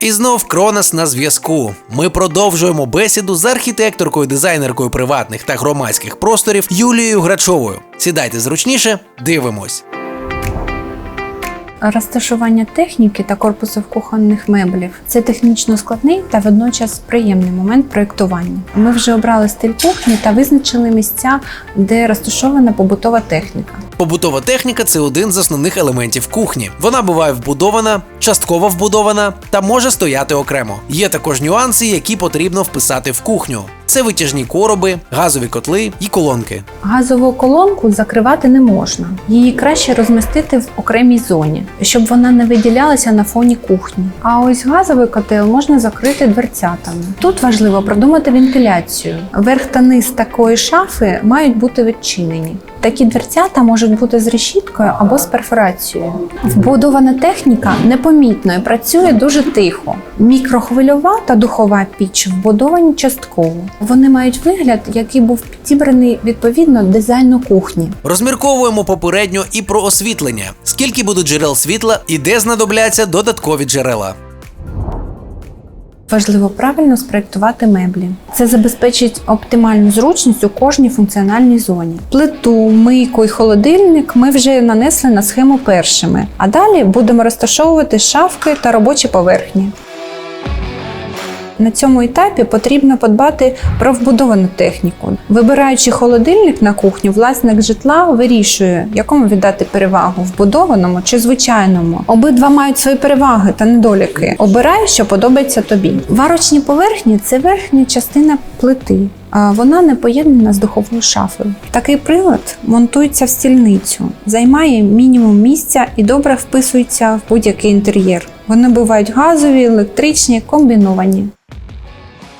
І знов Кронос на зв'язку. Ми продовжуємо бесіду з архітекторкою, дизайнеркою приватних та громадських просторів Юлією Грачовою. Сідайте зручніше, дивимось. Розташування техніки та корпусів кухонних меблів це технічно складний та водночас приємний момент проєктування. Ми вже обрали стиль кухні та визначили місця, де розташована побутова техніка. Побутова техніка це один з основних елементів кухні. Вона буває вбудована, частково вбудована та може стояти окремо. Є також нюанси, які потрібно вписати в кухню. Це витяжні короби, газові котли і колонки. Газову колонку закривати не можна. Її краще розмістити в окремій зоні, щоб вона не виділялася на фоні кухні. А ось газовий котел можна закрити дверцятами. Тут важливо продумати вентиляцію. Верх та низ такої шафи мають бути відчинені. Такі дверцята можуть бути з решіткою або з перфорацією. Вбудована техніка непомітно і працює дуже тихо. Мікрохвильова та духова піч вбудовані частково. Вони мають вигляд, який був підібраний відповідно дизайну кухні. Розмірковуємо попередньо і про освітлення, скільки буде джерел світла і де знадобляться додаткові джерела. Важливо правильно спроєктувати меблі. Це забезпечить оптимальну зручність у кожній функціональній зоні. Плиту, мийку і холодильник ми вже нанесли на схему першими, а далі будемо розташовувати шафки та робочі поверхні. На цьому етапі потрібно подбати про вбудовану техніку. Вибираючи холодильник на кухню, власник житла вирішує, якому віддати перевагу вбудованому чи звичайному. Обидва мають свої переваги та недоліки. Обирай, що подобається тобі. Варочні поверхні це верхня частина плити. Вона не поєднана з духовою шафою. Такий прилад монтується в стільницю, займає мінімум місця і добре вписується в будь-який інтер'єр. Вони бувають газові, електричні, комбіновані.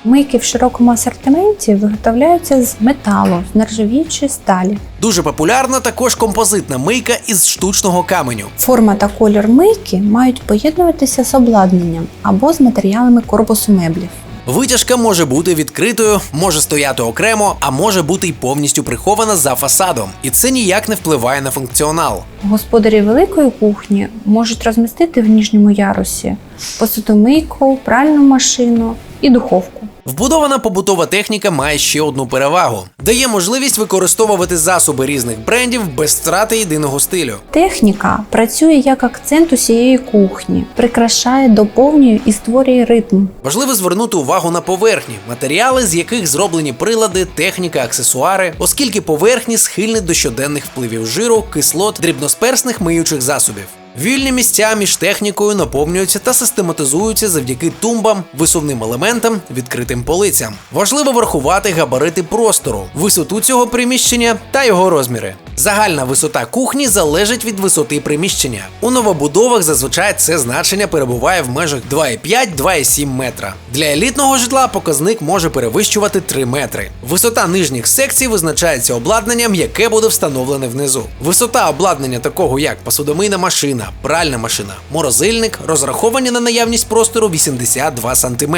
Мийки в широкому асортименті виготовляються з металу, з нержавіючої сталі. Дуже популярна також композитна мийка із штучного каменю. Форма та колір мийки мають поєднуватися з обладнанням або з матеріалами корпусу меблів. Витяжка може бути відкритою, може стояти окремо, а може бути й повністю прихована за фасадом. І це ніяк не впливає на функціонал. Господарі великої кухні можуть розмістити в ніжньому ярусі посудомийку, пральну машину і духовку. Вбудована побутова техніка має ще одну перевагу: дає можливість використовувати засоби різних брендів без втрати єдиного стилю. Техніка працює як акцент усієї кухні, прикрашає, доповнює і створює ритм. Важливо звернути увагу на поверхні, матеріали, з яких зроблені прилади, техніка, аксесуари, оскільки поверхні схильні до щоденних впливів жиру, кислот, дрібносперсних миючих засобів. Вільні місця між технікою наповнюються та систематизуються завдяки тумбам, висувним елементам, відкритим полицям. Важливо врахувати габарити простору, висоту цього приміщення та його розміри. Загальна висота кухні залежить від висоти приміщення. У новобудовах зазвичай це значення перебуває в межах 2,5-2,7 метра. Для елітного житла показник може перевищувати 3 метри. Висота нижніх секцій визначається обладнанням, яке буде встановлене внизу. Висота обладнання такого як посудомийна машина, пральна машина, морозильник розраховані на наявність простору 82 см.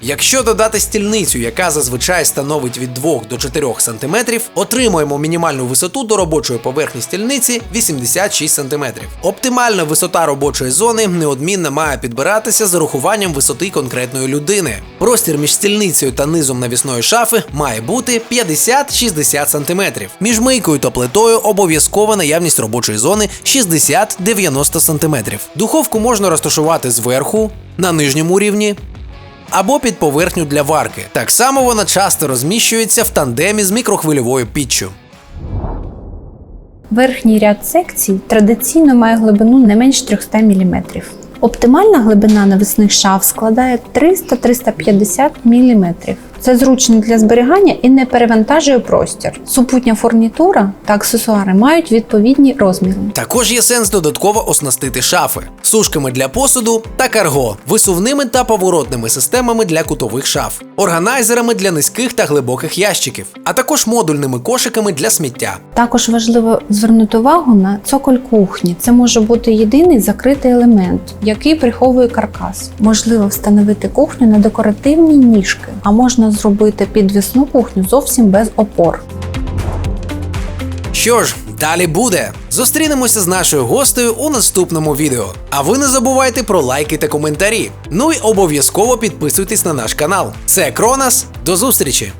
Якщо додати стільницю, яка зазвичай становить від 2 до 4 см, отримуємо мінімальну висоту до робочої поверхні стільниці 86 см. Оптимальна висота робочої зони неодмінно має підбиратися з урахуванням висоти конкретної людини. Простір між стільницею та низом навісної шафи має бути 50-60 см. Між мийкою та плитою обов'язкова наявність робочої зони 60-90 см. Духовку можна розташувати зверху, на нижньому рівні, або під поверхню для варки. Так само вона часто розміщується в тандемі з мікрохвильовою піччю. Верхній ряд секцій традиційно має глибину не менш 300 мм. Оптимальна глибина навісних шаф складає 300-350 мм. Це зручно для зберігання і не перевантажує простір. Супутня фурнітура та аксесуари мають відповідні розміри. Також є сенс додатково оснастити шафи сушками для посуду та карго, висувними та поворотними системами для кутових шаф, органайзерами для низьких та глибоких ящиків, а також модульними кошиками для сміття. Також важливо звернути увагу на цоколь кухні. Це може бути єдиний закритий елемент, який приховує каркас. Можливо встановити кухню на декоративні ніжки, а можна зробити підвісну кухню зовсім без опор. Що ж, Далі буде. Зустрінемося з нашою гостею у наступному відео. А ви не забувайте про лайки та коментарі. Ну і обов'язково підписуйтесь на наш канал. Це Кронас. До зустрічі!